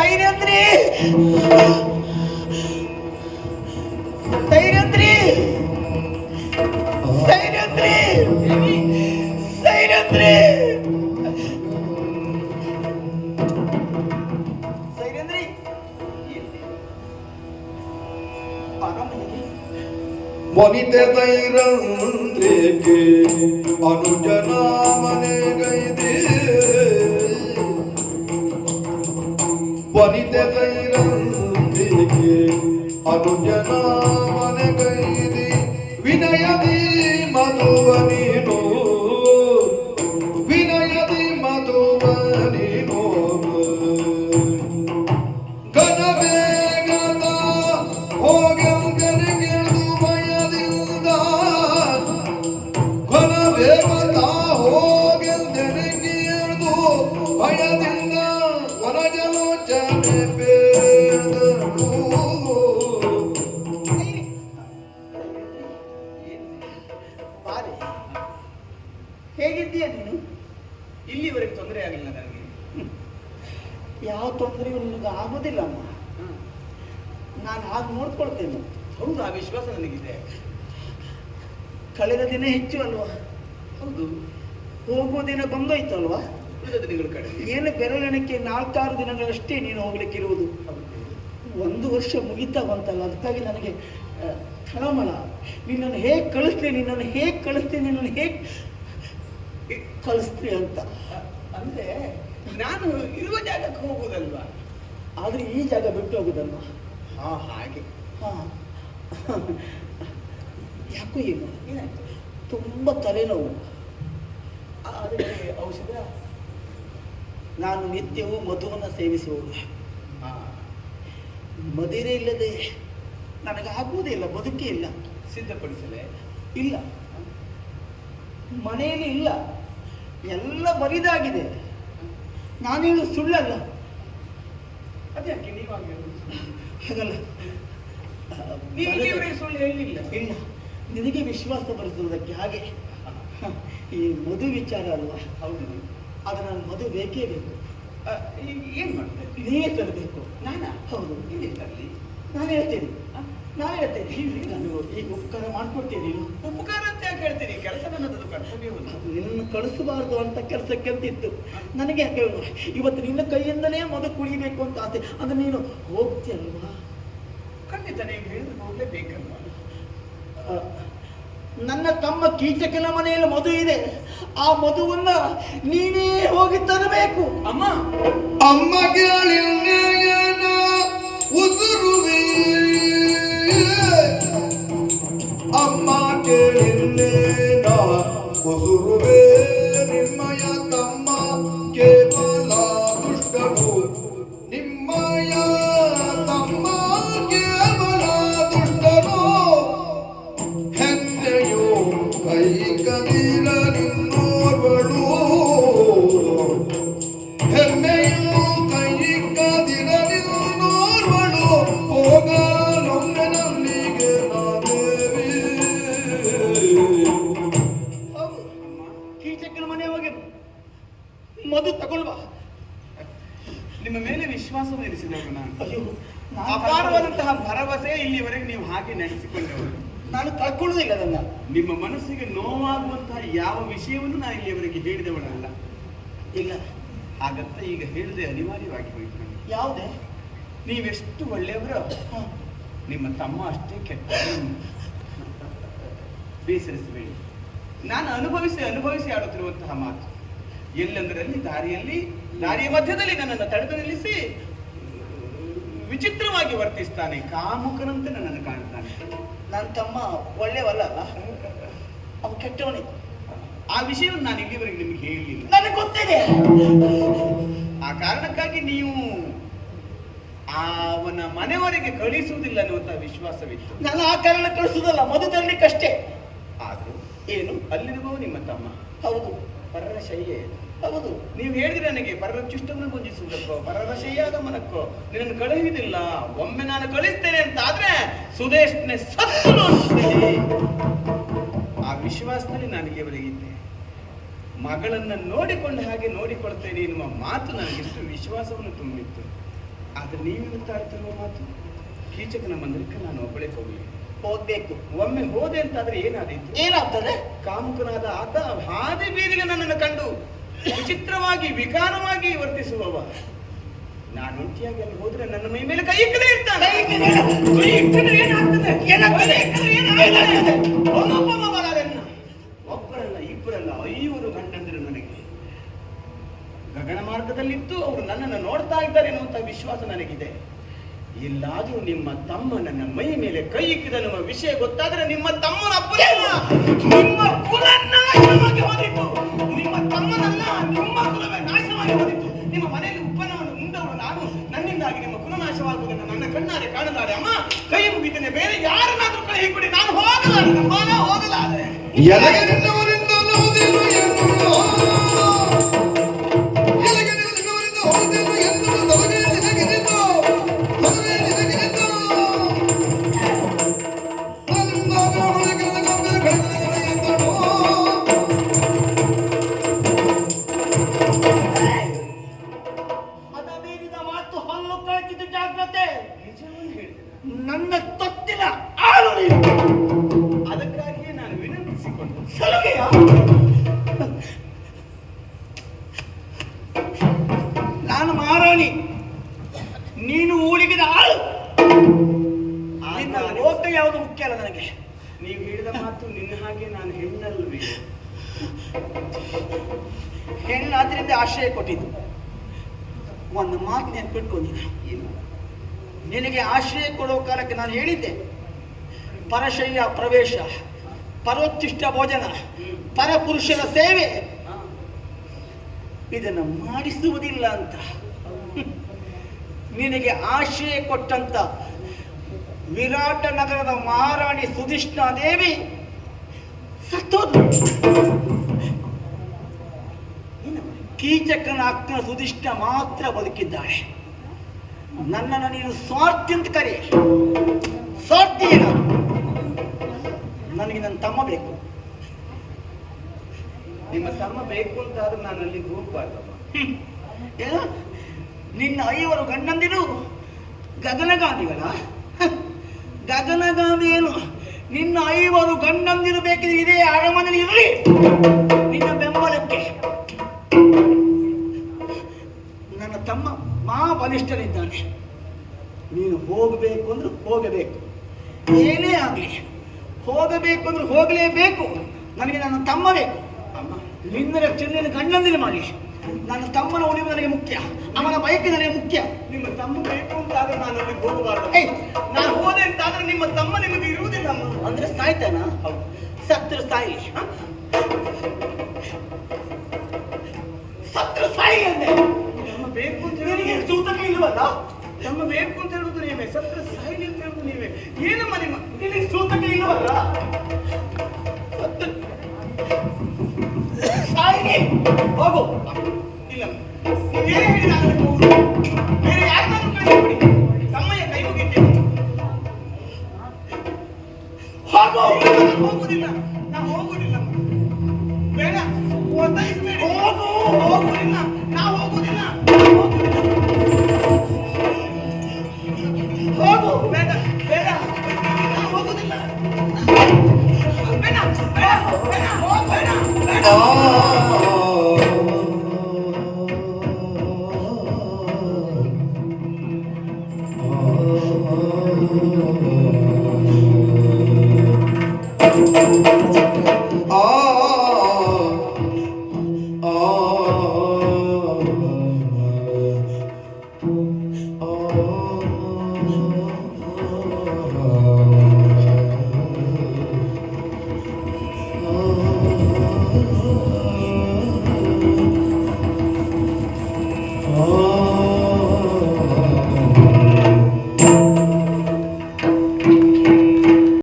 ಸೈರಂದ್ರಿ ಸೈರಂದ್ರಿ ಸೈರಂದ್ರಿ ಸೈರಂದ್ರಿ ಸೈರಂದ್ರಿ? ವನಿತೆ ತೈರಂದ್ರೇಕೆ ಅನುಜನ ಮನೆಗೈದೆ ವನಿತೆ ತೈರಂದ್ರೇಕೆ ಅನುಜನ ಮನೆಗೈದೆ. ವಿನಯದಿ ಮಧುವ ನೀನು. ವಿನಯದಿ ಮಧುವ ನೀನು. ಘನವೇಗದ ಹೋಗಂಗನಿಗೆದು ಭಯದಿಂದ. ಘನವೇಗದ ಹೋಗಂಗನಿಗೆದು ಭಯದಿಂದ. ವನಜಲೋಚನೆ ಬೇಡರು ಬಾರೆ ಹೇಗಿದ್ದೀಯ ನೀನು? ಇಲ್ಲಿವರೆಗೆ ತೊಂದರೆ ಆಗಲಿಲ್ಲ ನನಗೆ. ಯಾವ ತೊಂದರೆಯೂ ನಿನಗೆ ಆಗೋದಿಲ್ಲ ಅಮ್ಮ ನಾನು ಹಾಗೆ ನೋಡ್ಕೊಳ್ತೇನೆ. ಹೌದು ಆ ವಿಶ್ವಾಸ ನನಗಿದೆ. ಕಳೆದ ದಿನ ಹೆಚ್ಚು ಅಲ್ವಾ? ಹೌದು. ಹೋಗುವ ದಿನ ಬಂದೋಯ್ತು ಅಲ್ವಾ ಏನು ಬೆರಳೆಣಿಕೆ ನಾಲ್ಕಾರು ದಿನಗಳಷ್ಟೇ ನೀನು ಹೋಗ್ಲಿಕ್ಕಿರುವುದು ಒಂದು ವರ್ಷ ಮುಗಿತಾ ಬಂತಲ್ಲ ಅದಕ್ಕಾಗಿ ನನಗೆ ತಳಮಳ ನಿನ್ನನ್ನು ಹೇಗೆ ಕಳಿಸ್ತೀನಿ ನಿನ್ನನ್ನು ಹೇಗೆ ಕಳಿಸ್ತೀನಿ ನಿನ್ನನ್ನು ಹೇಗೆ ಕಳಿಸ್ತೀನಿ ಅಂತ. ಅಂದರೆ ನಾನು ಇರುವ ಜಾಗಕ್ಕೆ ಹೋಗುದಲ್ವಾ? ಆದರೆ ಈ ಜಾಗ ಬಿಟ್ಟು ಹೋಗುದಲ್ವಾ? ಹಾ ಹಾಗೆ. ಹಾ. ಯಾಕೋ ಏನು? ಏನಾಯ್ತು? ತುಂಬ ತಲೆನೋವು. ಅದಕ್ಕೆ ಔಷಧ ನಾನು ನಿತ್ಯವೂ ಮಧುವನ್ನು ಸೇವಿಸುವುದು. ಮದಿರೆ ಇಲ್ಲದೆ ನನಗಾಗುವುದೇ ಇಲ್ಲ ಬದುಕೇ ಇಲ್ಲ. ಸಿದ್ಧಪಡಿಸಲೇ? ಇಲ್ಲ. ಮನೆಯಲ್ಲಿ ಇಲ್ಲ. ಎಲ್ಲ ಬರಿದಾಗಿದೆ. ನಾನು ಹೇಳು ಸುಳ್ಳಲ್ಲ. ನೀವಾಗಿ ಹಾಗಲ್ಲ. ಸುಳ್ಳು ಹೇಳಲಿಲ್ಲ ಇಲ್ಲ. ನಿನಗೆ ವಿಶ್ವಾಸ ಬರೆಸುವುದಕ್ಕೆ ಹಾಗೆ. ಈ ಮಧು ವಿಚಾರ ಅಲ್ವಾ? ಹೌದು. ಅದು ನಾನು ಮದುವೆ ಬೇಕೇ ಬೇಕು. ಏನು ಮಾಡ್ತೇನೆ ಇದೇ? ತರಬೇಕು ನಾನಾ? ಹೌದು ಇಲ್ಲಿ ತರಲಿ ನಾನು ಹೇಳ್ತೇನೆ. ನಾನು ಹೇಳ್ತೇನೆ. ನಾನು ಈಗ ಉಪಕಾರ ಮಾಡ್ಕೊಡ್ತೀನಿ. ನೀನು ಉಪಕಾರ ಅಂತ ಯಾಕೆ ಹೇಳ್ತೀರಿ? ಕೆಲಸ ನನ್ನದು ಕರ್ತವ್ಯ ಹೌದು. ನಿನ್ನನ್ನು ಕಳಿಸಬಾರ್ದು ಅಂತ ಕೆಲಸಕ್ಕೆ ಅಂತಿತ್ತು ನನಗೆ ಯಾಕೆ ಹೇಳುವ ಇವತ್ತು ನಿನ್ನ ಕೈಯಿಂದಲೇ ಮದು ಕುಡಿಬೇಕು ಅಂತ ಆಸೆ. ಅದು ನೀನು ಹೋಗ್ತೀಯಲ್ವಾ? ಖಂಡಿತ ನೀವು ಹೇಳಿದ್ರೆ ಹೋಗ್ಲೇಬೇಕಲ್ವಾ? ಆ, ನನ್ನ ತಮ್ಮ ಕೀಚಕನ ಮನೆಯಲ್ಲಿ ಮಧು ಇದೆ. ಆ ಮಧುವನ್ನ ನೀನೇ ಹೋಗಿ ತರಬೇಕು. ಅಮ್ಮ. ಅಮ್ಮ ಕೇಳಿ ಉದುರುವೆ ಅಮ್ಮ ಉದುರುವೆ ನಿಮ್ಮಯ ತಮ್ಮ ನಿಮ್ಮ ಮೇಲೆ ವಿಶ್ವಾಸವನ್ನು ಇರಿಸಿದವರು ನಾನು ಅಯ್ಯೋ ನಾನು ಅಪಾರವಾದಂತಹ ಭರವಸೆ ಇಲ್ಲಿವರೆಗೆ ನೀವು ಹಾಗೆ ನಡೆಸಿಕೊಂಡವರು ನಾನು ಕಳ್ಕೊಳ್ಳೋದಿಲ್ಲ ಅದನ್ನ. ನಿಮ್ಮ ಮನಸ್ಸಿಗೆ ನೋವಾಗುವಂತಹ ಯಾವ ವಿಷಯವನ್ನು ನಾನು ಇಲ್ಲಿಯವರೆಗೆ ಹೇಳಿದವಳಲ್ಲ. ಇಲ್ಲ. ಹಾಗಂತ ಈಗ ಹೇಳದೆ ಅನಿವಾರ್ಯವಾಗಿ ಹೋಯ್ತು ನನಗೆ. ಯಾವುದೇ? ನೀವೆಷ್ಟು ಒಳ್ಳೆಯವರು ನಿಮ್ಮ ತಮ್ಮ ಅಷ್ಟೇ ಕೆಟ್ಟ ಬೇಸರಿಸಬೇಡಿ. ನಾನು ಅನುಭವಿಸಿ ಅನುಭವಿಸಿ ಆಡುತ್ತಿರುವಂತಹ ಮಾತು. ಎಲ್ಲೆಂದರಲ್ಲಿ ದಾರಿಯಲ್ಲಿ ದಾರಿಯ ಮಧ್ಯದಲ್ಲಿ ನನ್ನನ್ನು ತಡೆದು ನಿಲ್ಲಿಸಿ ವಿಚಿತ್ರವಾಗಿ ವರ್ತಿಸ್ತಾನೆ ಕಾಮುಕನಂತೆ ನನ್ನನ್ನು ಕಾಣ್ತಾನೆ. ನನ್ನ ತಮ್ಮ ಒಳ್ಳೆಯವಲ್ಲ ಅಲ್ಲ? ಅವ ಕೆಟ್ಟವನೇ. ಆ ವಿಷಯವನ್ನು ನಾನು ಇಲ್ಲಿವರೆಗೆ ನಿಮಗೆ ಹೇಳಲಿಲ್ಲ ನನಗೆ ಗೊತ್ತಿದೆ. ಆ ಕಾರಣಕ್ಕಾಗಿ ನೀವು ಅವನ ಮನೆಯವರೆಗೆ ಕಳಿಸುವುದಿಲ್ಲ ಅನ್ನುವಂತ ವಿಶ್ವಾಸವಿತ್ತು. ನಾನು ಆ ಕಾರಣ ಕಳಿಸುವುದಲ್ಲ ಮದುವೆ ತರಲಿಕ್ಕಷ್ಟೇ ಆದರೂ ಏನು? ಅಲ್ಲಿರುವವ ನಿಮ್ಮ ತಮ್ಮ. ಹೌದು. ಪರರ ಹೌದು, ನೀವು ಹೇಳಿದ್ರೆ ನನಗೆ ಪರರ ಚುಷ್ಟನ್ನು ಗುಂಜಿಸುವುದಕ್ಕೋ ಪರರ ಶೈಯಾದ ಮನಕ್ಕೋ, ನಿನ್ನನ್ನು ಕಳುಹಿದಿಲ್ಲ ಒಮ್ಮೆ ನಾನು ಕಳಿಸ್ತೇನೆ ಅಂತ ಆದ್ರೆ ಸುದೇಶ್ನೆ ಸತ್ತು ಆ ವಿಶ್ವಾಸದಲ್ಲಿ ನಾನು ಇಲ್ಲಿಯವರೆಗಿದ್ದೆ ಮಗಳನ್ನ ನೋಡಿಕೊಂಡ ಹಾಗೆ ನೋಡಿಕೊಳ್ತೇನೆ ಎನ್ನುವ ಮಾತು ನನಗೆಷ್ಟು ವಿಶ್ವಾಸವನ್ನು ತುಂಬಿತ್ತು. ಆದ್ರೆ ನೀವು ಹೇಳ್ತಾ ಇರ್ತಿರುವ ಮಾತು? ಕೀಚಕನ ಮಂದಿರಕ್ಕೆ ನಾನು ಒಬ್ಬಳೇ ಹೋಗ್ಲಿ. ಹೋಗ್ಬೇಕು ಒಮ್ಮೆ ಹೋದೆ ಅಂತಾದ್ರೆ ಏನಾದೀತು? ಏನಾಗ್ತದೆ? ಕಾಮುಕನಾದ ಆತ ಹಾದಿ ಬೀದಿಗೆ ನನ್ನನ್ನು ಕಂಡು ವಿಚಿತ್ರವಾಗಿ ವಿಕಾರವಾಗಿ ವರ್ತಿಸುವವ. ನಾನು ಒಂಟಿಯಾಗಿ ಅಲ್ಲಿ ಹೋದ್ರೆ ನನ್ನ ಮೈ ಮೇಲೆ ಕೈ ಇಕ್ಕದೇ ಇರ್ತಾನೆ. ಏನಾಗ್ತದೆ. ಒಬ್ಬರಲ್ಲ ಇಬ್ಬರಲ್ಲ ಐವರು ಗಂಡಂದಿರು ನನಗೆ. ಗಗನ ಮಾರ್ಗದಲ್ಲಿತ್ತು ಅವರು ನನ್ನನ್ನು ನೋಡ್ತಾ ಇದ್ದಾರೆ ಅನ್ನುವಂತ ವಿಶ್ವಾಸ ನನಗಿದೆ. ಎಲ್ಲಾದ್ರೂ ನಿಮ್ಮ ತಮ್ಮ ನನ್ನ ಮೈ ಮೇಲೆ ಕೈ ಇಕ್ಕಿದನ್ನುವ ವಿಷಯ ಗೊತ್ತಾದ್ರೆ ನಿಮ್ಮ ತಮ್ಮನ ಅಪ್ಪನೇ ನಿಮ್ಮ ಕುಲನ್ನ ನಾಶವಾಗಿ ಹೋದಿತ್ತು. ನಿಮ್ಮ ತಮ್ಮನನ್ನ ನಿಮ್ಮ ಕುಲವೇ ನಾಶವಾಗಿ ಹೋದಿತ್ತು. ನಿಮ್ಮ ಮನೆಯಲ್ಲಿ ಉತ್ಪನ್ನವನ್ನು ಮುಂದವರು ನಾನು. ನನ್ನಿಂದಾಗಿ ನಿಮ್ಮ ಕುಲ ನಾಶವಾಗುವುದನ್ನು ನನ್ನ ಕಣ್ಣಾರೆ ಕಾಣಲಾರೆ ಅಮ್ಮ, ಕೈ ಮುಗಿತೇನೆ. ಬೇರೆ ಯಾರನ್ನಾದ್ರೂ ಕೈ ಕೊಡಿ ನಾನು ಹೋಗಲಾರೆ. ಹೋಗ ಹೋಗಲಾರೆ. ಯಾವುದು ಮುಖ್ಯ ಅಲ್ಲ ನನಗೆ? ನೀವು ಹೇಳಿದ ಮಾತು ನಿನ್ನ ಹಾಗೆ ನಾನು ಹೆಣ್ಣಲ್ವೇ ಹೆಣ್ಣು ಆಶ್ರಯ ಕೊಟ್ಟಿದ್ದು. ಒಂದು ಮಾತು ನೆನ್ಪಿಟ್ಕೊಂಡಿದ್ದೆ ನಿನಗೆ ಆಶ್ರಯ ಕೊಡೋ ಕಾಲಕ್ಕೆ ನಾನು ಹೇಳಿದ್ದೆ. ಪರಶಯ್ಯ ಪ್ರವೇಶ ಪರೋಚ್ಚಿಷ್ಟ ಭೋಜನ ಪರಪುರುಷರ ಸೇವೆ. ಇದನ್ನ ಇದನ್ನು ಮಾಡಿಸುವುದಿಲ್ಲ ಅಂತ. ನಿನಗೆ ಆಶ್ರಯ ಕೊಟ್ಟಂತ ವಿರಾಟ ನಗರದ ಮಹಾರಾಣಿ ಸುಧಿಷ್ಣಾ ದೇವಿ. ಸತ್ತೋದ್ಲು. ಕೀಚಕನ ಅಕ್ಕನ ಸುಧಿಷ್ಣ ಮಾತ್ರ ಬದುಕಿದ್ದಾಳೆ. ನನ್ನನ್ನು ನೀನು ಸ್ವಾರ್ಥಿ ಅಂತ ಕರಿ. ಸ್ವಾರ್ಥಿ ನನಗೆ ನನ್ನ ತಮ್ಮ ಬೇಕು. ನಿಮ್ಮ ತಮ್ಮ ಬೇಕು ಅಂತಾದ್ರೆ ನಾನು ಅಲ್ಲಿ ಹೋಗ್ಬಾರ್ದಮ್ಮ ನಿನ್ನ ಐವರು ಗಂಡಂದಿರು ಗಗನಗಾಮಿಗಳ? ಹ, ಗಗನಗಾಮಿ ಏನು ನಿನ್ನ ಐವರು ಗಂಡಂದಿರು ಬೇಕಿದ್ರೆ ಇದೇ ಅರಮನೆಯಲ್ಲಿ ಇರಲಿ. ನಿನ್ನ ಬೆಂಬಲಕ್ಕೆ. ನನ್ನ ತಮ್ಮ ಮಹಾಬಲಿಷ್ಠನಿದ್ದಾನೆ ನೀನು ಹೋಗಬೇಕು ಅಂದ್ರೆ ಹೋಗಬೇಕು. ಏನೇ ಆಗಲಿ ಹೋಗಬೇಕು ಅಂದ್ರೆ ಹೋಗಲೇಬೇಕು. ನನಗೆ ನನ್ನ ತಮ್ಮ ಬೇಕು. ಅಮ್ಮ ನಿನ್ನ ರಕ್ಷಣೆಯನ್ನು ಗಂಡಂದಿರು ಮಾಡಿ ನನ್ನ ತಮ್ಮನ ಉಳಿವು ನನಗೆ ಮುಖ್ಯ. ಅವನ ಬಯಕೆ ನನಗೆ ಮುಖ್ಯ. ನಿಮ್ಮ ತಮ್ಮ ಬೇಕು ಅಂತಾದ್ರೆ ನಾನು ಅಲ್ಲಿ ಹೋಗಬಾರ್ದು. ಏಯ್, ನಾನು ಹೋದೆ ಅಂತಾದ್ರೆ ನಿಮ್ಮ ತಮ್ಮ ನಿಮಗೆ ಇರುವುದಿಲ್ಲ ಅಮ್ಮ. ಅಂದ್ರೆ ಸಾಯ್ತಾನ? ಹೌದು. ಸತ್ರ ಸಾಯಿ. ಸತ್ರು ಸತ್ರ ಸಾಯಿ ಅಂದ್ರೆ ನಮ್ಮ ಬೇಕು ಅಂತ ನನಗೆ ಸೂತಕ ಇಲ್ವಲ್ಲ? ನಮ್ಮ ಬೇಕು ಅಂತ ಹೇಳುದು ನೀವೇ. ಸತ್ರ ಸಾಯಿ ಅಂತ ಹೇಳುದು ನೀವೇ. ಏನಮ್ಮ ನಿಮ್ಮ ನಿನಗೆ ಸೂತಕ ಇಲ್ವಲ್ಲ? ಹೋಗು. ಇಲ್ಲ. ನೀವೇ ಹೇಳಿ ಬೇರೆ Amém.